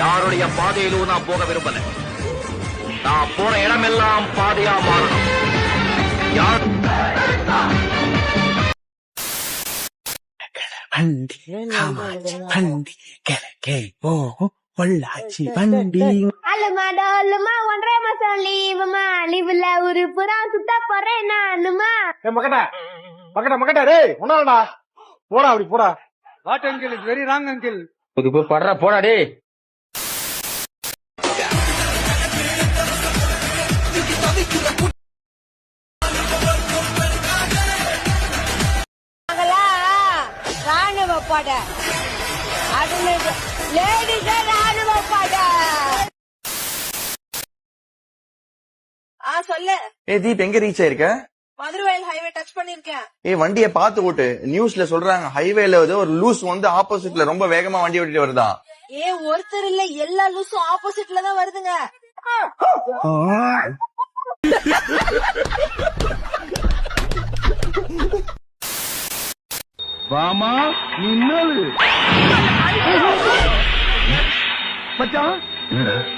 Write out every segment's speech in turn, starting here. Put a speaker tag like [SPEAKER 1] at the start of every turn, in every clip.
[SPEAKER 1] யாருடைய பாதையிலும் நான் போக விரும்பல. நான் போற இடமெல்லாம் பாதையா மாறணும். யார்
[SPEAKER 2] வண்டி காமாட்சி வண்டி கிழக்கே போகும் பொள்ளாச்சி வண்டி.
[SPEAKER 3] அலுமா டோலுமா ஒன்றரை மாசம் லீவுமா. லீவுல ஒரு புறா சுத்த போறேன் நானுமா.
[SPEAKER 4] ஏ மக்கட்ட மக்கட்ட மக்கட்ட டேய் ஒன்னாடா போடா அப்படி போடா.
[SPEAKER 5] What uncle is very wrong uncle
[SPEAKER 1] புது படுற போடா டே
[SPEAKER 3] பட அது லேடிஸ் ராணுவ பட
[SPEAKER 6] ஆ சொல்லு.
[SPEAKER 7] ஏ தீப் எங்க ரீச் ஆயிருக்க?
[SPEAKER 6] மதுரவாயல் ஹைவே டச் பண்ணிருக்கேன்.
[SPEAKER 7] ஏ வண்டியை பார்த்து ஓட்டு. நியூஸ்ல சொல்றாங்க ஹைவேல வந்து ஒரு லூஸ் வந்து ஆப்போசிட்ல ரொம்ப வேகமா வண்டி ஓட்டிட்டு வருதான்
[SPEAKER 6] ஏ ஒருத்தர் இல்ல எல்லா லூசும் ஆப்போசிட்ல தான் வருதுங்க.
[SPEAKER 4] வாமா நின்னது மச்சான்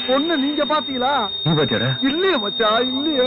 [SPEAKER 4] பொண்ணு நீங்க பாத்தீங்களா? இல்லையே மச்சான் இல்லையே.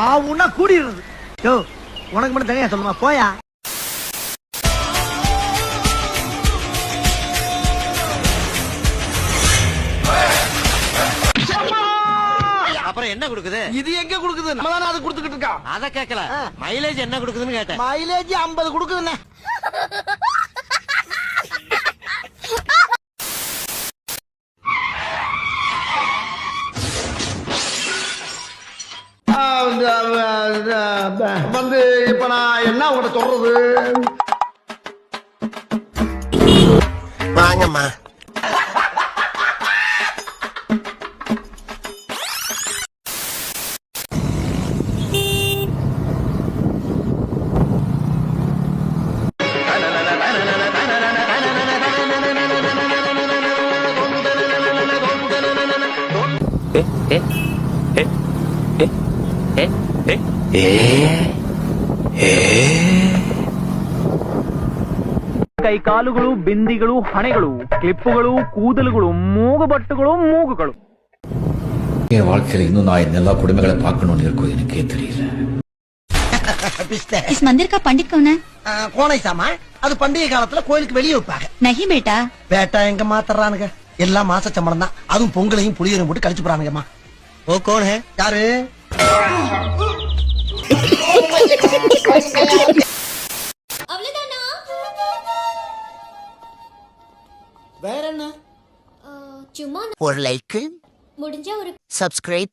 [SPEAKER 4] ஆவுன்னா கூடிடுறது. யோ உனக்கு மட்டும் தனியா சொல்லுமா? போயா?
[SPEAKER 8] அப்புறம் என்ன கொடுக்குது?
[SPEAKER 4] இது எங்க கொடுக்குது? நம்ம தானே அது கொடுத்துக்கிட்டு இருக்கா
[SPEAKER 8] அத கேக்கல மைலேஜ் என்ன கொடுக்குதுன்னு கேட்டேன்.
[SPEAKER 4] மைலேஜ் 50 கொடுக்குதுண்ணே. வந்து இப்ப நான் என்ன உங்கள்ட்ட சொல்றது?
[SPEAKER 8] வாங்கம்மா.
[SPEAKER 5] ಕೈ ಕಾಲುಗಳು ಬಿಂದಿಗಳು ಹಣೆಗಳು ಕ್ಲಿಪ್ಪುಗಳು ಕೂದಲುಗಳು ಮೂಗುಬಟ್ಟುಗಳು ಮೂಗುಗಳು
[SPEAKER 9] என் வாழ்க்கையில இன்னும் நான் எல்லா குடும்பங்களை பார்க்கணும்னு இருக்கும் எனக்கே தெரியல
[SPEAKER 10] इस मंदिर का पंडित कौन है
[SPEAKER 4] கோனை சாமா அது பண்டிகை காலத்துல கோயிலுக்கு வெளியே வைப்பாங்க
[SPEAKER 10] नहीं बेटा
[SPEAKER 4] பேட்டா எங்க மாத்தறானுங்க எல்லாம் மாச சம்பளம் தான் அதுவும் பொங்கலையும் புளியரையும் போட்டு கழிச்சு போறானுங்கம்மா
[SPEAKER 8] ஓ கோன் ஹே
[SPEAKER 4] யாரு
[SPEAKER 3] வேற என்ன? சும்மா
[SPEAKER 8] ஒரு லைக்
[SPEAKER 3] முடிஞ்ச ஒரு
[SPEAKER 8] சப்ஸ்கிரைப்